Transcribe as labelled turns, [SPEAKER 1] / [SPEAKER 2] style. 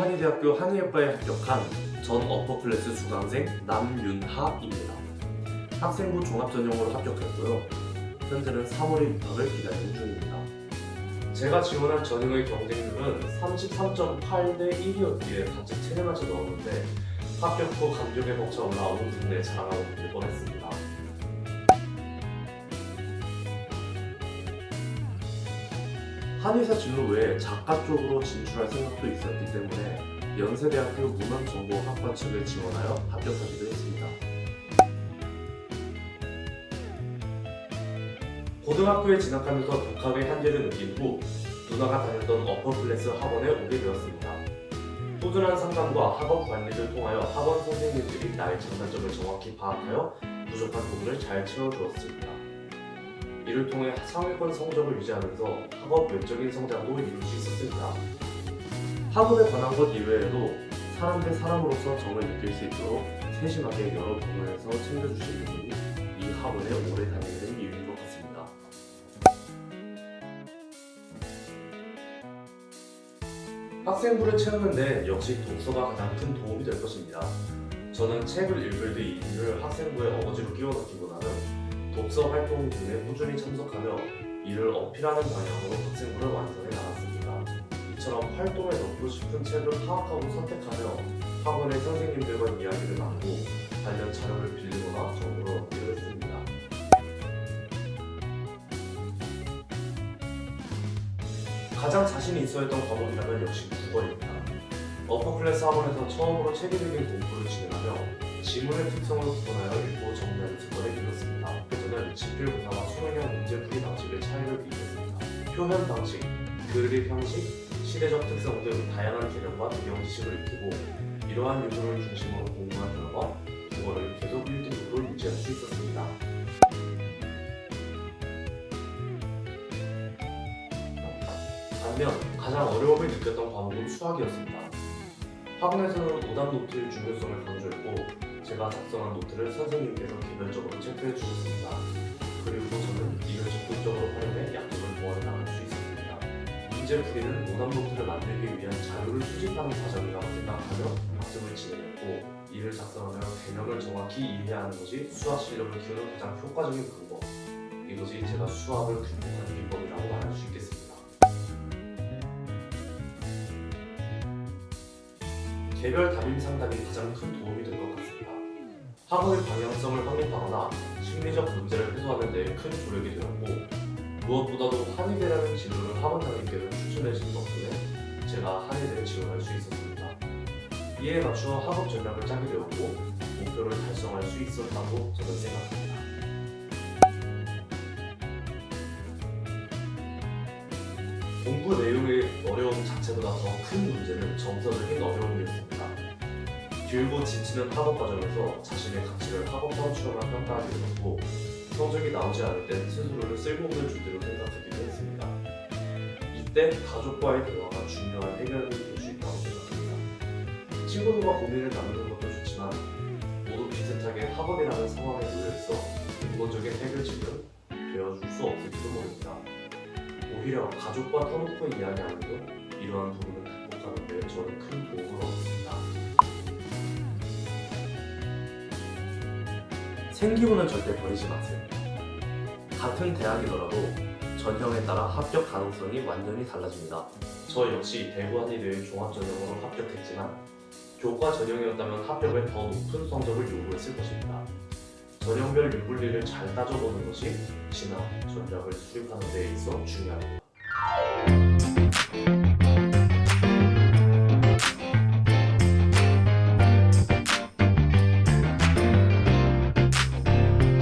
[SPEAKER 1] 한의대학교 한의학과에 합격한 전 어퍼클래스 수강생 남윤하입니다. 학생부 종합전형으로 합격했고요. 현재는 3월에 입학을 기다리는 중입니다. 제가 지원한 전형의 경쟁률은 33.8대 1이었기에 단체 체내맞춰 넣었는데 합격 후 감격에 벅차 올라온 국내 자랑하고 될 뻔했습니다. 한의사 진로 외에 작가 쪽으로 진출할 생각도 있었기 때문에 연세대학교 문헌정보학과 측에 지원하여 합격하기도 했습니다. 고등학교에 진학하면서 독학의 한계를 느낀 후 누나가 다녔던 어퍼클래스 학원에 오게 되었습니다. 꾸준한 상담과 학업 관리를 통하여 학원 선생님들이 나의 장단점을 정확히 파악하여 부족한 부분을 잘 채워주었습니다. 이를 통해 상위권 성적을 유지하면서 학업 외적인 성장도 이룰 수 있었습니다. 학업에 관한 것 이외에도 사람 대 사람으로서 정을 느낄 수 있도록 세심하게 여러 부분에서 챙겨주시는 분이 이 학원에 오래 다니는 이유인 것 같습니다. 학생부를 채우는데 역시 독서가 가장 큰 도움이 될 것입니다. 저는 책을 읽을 때 이를 학생부에 어거지로 끼워 넣기보다는 독서 활동 등에 꾸준히 참석하며 이를 어필하는 방향으로 학생부를 완성해 나갔습니다. 이처럼 활동에 넣고 싶은 책을 파악하고 선택하며 학원의 선생님들과 이야기를 나누고 관련 자료를 빌리거나 정보를 얻기로 했습니다. 가장 자신이 있어 했던 과목이라면 역시 국어입니다. 어퍼클래스 학원에서 처음으로 책 읽기 공부를 진행하며 지문의 특성을 구분하여 읽고 정리하는 습관을 길렀습니다. 저는 집필고사와 수능형 문제풀이 방식의 차이를 비교했습니다. 표현 방식, 글의 형식, 시대적 특성 등 다양한 개념과 배경 지식을 익히고 이러한 요소를 중심으로 공부한 결과 국어를 계속 1등급으로 유지할 수 있었습니다. 반면 가장 어려움을 느꼈던 과목은 수학이었습니다. 학원에서는 오답 노트의 중요성을 강조했고 제가 작성한 노트를 선생님께서 개별적으로 체크해 주셨습니다. 그리고 저는 이를 적극적으로 활용해 약속을 보완해 나갈 수 있었습니다. 문제 풀이는 오답 노트를 만들기 위한 자료를 수집하는 과정이라고 생각하며 학습을 진행했고 이를 작성하며 개념을 정확히 이해하는 것이 수학 실력을 키우는 가장 효과적인 방법. 이것이 제가 수학을 극복한 비법이라고 말할 수 있겠습니다. 개별 담임 상담이 가장 큰 도움이 될 것 같습니다. 학업의 방향성을 확립하거나 심리적 문제를 해소하는 데 큰 조력이 되었고 무엇보다도 한의대라는 진로를 학원장님께서 추천해 주신 덕분에 제가 한의대를 지원할 수 있었습니다. 이에 맞추어 학업 전략을 짜게 되었고 목표를 달성할 수 있었다고 저는 생각합니다. 공부 내용의 어려움 자체보다 더 큰 문제는 정서적인 어려움이었습니다. 길고 지치는 학업 과정에서 자신의 가치를 학업 성취로만 평가하게 되었고 성적이 나오지 않을 땐 스스로를 쓸모없는 존재로 생각하기도 했습니다. 이때 가족과의 대화가 중요한 해결이 될 수 있다고 생각합니다. 친구들과 고민을 나누는 것도 좋지만 모두 비슷하게 학업이라는 상황에 놓여 있어 근본적인 해결책은 되어줄 수 없을지도 모릅니다. 오히려 가족과 터놓고 이야기하면서 이러한 부분을 극복하는 데 저는 큰 도움을 얻었습니다. 생기부는 절대 버리지 마세요. 같은 대학이더라도 전형에 따라 합격 가능성이 완전히 달라집니다. 저 역시 대구 한의대의 종합 전형으로 합격했지만 교과 전형이었다면 합격에 더 높은 성적을 요구했을 것입니다. 전형별 윤불리를 잘 따져보는 것이 진학 전략을 수립하는 데 있어 중요합니다.